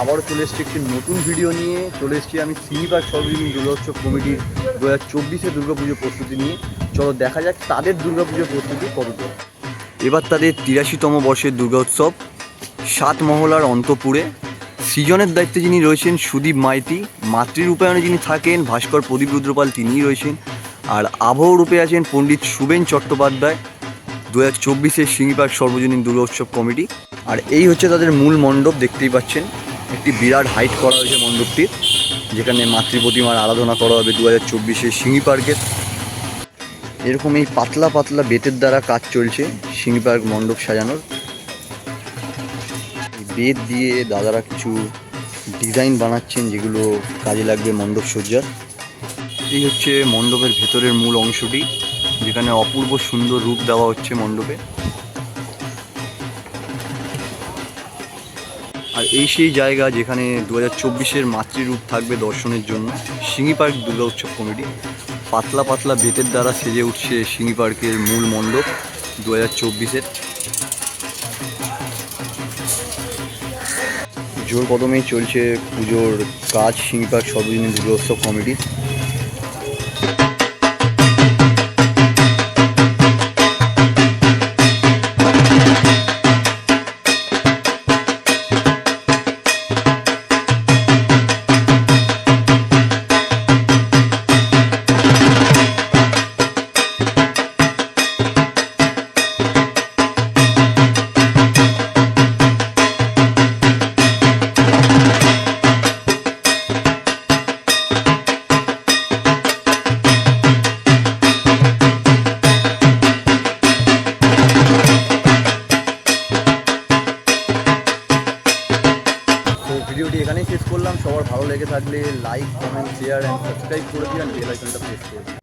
আবারও চলে এসেছি একটি নতুন ভিডিও নিয়ে। চলে এসেছি আমি সিনিবার সর্বজনীন দুর্গোৎসব কমিটির দু হাজার চব্বিশে দুর্গাপুজোর প্রস্তুতি নিয়ে। চলো দেখা যাক তাদের দুর্গাপুজোর প্রস্তুতি কতদূর। এবার তাদের তিরাশিতম বর্ষের দুর্গোৎসব সাত মহলার অন্তপুরে। সৃজনের দায়িত্বে যিনি রয়েছেন সুদীপ মাইতি, মাতৃরূপায়ণে যিনি থাকেন ভাস্কর প্রদীপ রুদ্রপাল তিনিই রয়েছেন। আর আবহ রূপে আছেন পণ্ডিত শুভেন চট্টোপাধ্যায় দু হাজার চব্বিশের সিঙ্গিপার্ক সর্বজনীন দুর্গোৎসব কমিটি। আর এই হচ্ছে তাদের মূল মণ্ডপ, দেখতেই পাচ্ছেন। একটি বিরাট হাইট করা হয়েছে মণ্ডপটির, যেখানে মাতৃ প্রতিমার আরাধনা করা হবে দু হাজার চব্বিশের সিঙ্গি পার্কের। এরকম এই পাতলা পাতলা বেতের দ্বারা কাজ চলছে সিঙ্গি পার্ক মণ্ডপ সাজানোর। বেত দিয়ে দাদারা কিছু ডিজাইন বানাচ্ছেন যেগুলো কাজে লাগবে মণ্ডপ সজ্জার। এই হচ্ছে মণ্ডপের ভেতরের মূল অংশটি, যেখানে অপূর্ব সুন্দর রূপ দেওয়া হচ্ছে মণ্ডপে। আর এই সেই জায়গা যেখানে দু হাজার চব্বিশের মাতৃরূপ থাকবে দর্শনের জন্য সিঙ্গি পার্ক দুর্গা উৎসব কমিটি। পাতলা পাতলা বেতের দ্বারা সেজে উঠছে সিঙ্গি পার্কের মূল মণ্ডপ দু হাজার চব্বিশের। জোর কদমেই চলছে পুজোর কাজ সিঙ্গি পার্ক সর্বজনীন দুর্গা উৎসব ভিডিওটি এখানেই শেষ করলাম। সবার ভালো লেগে থাকলে like comment share and subscribe করে দিন বেল আইকনটা প্রেস করে।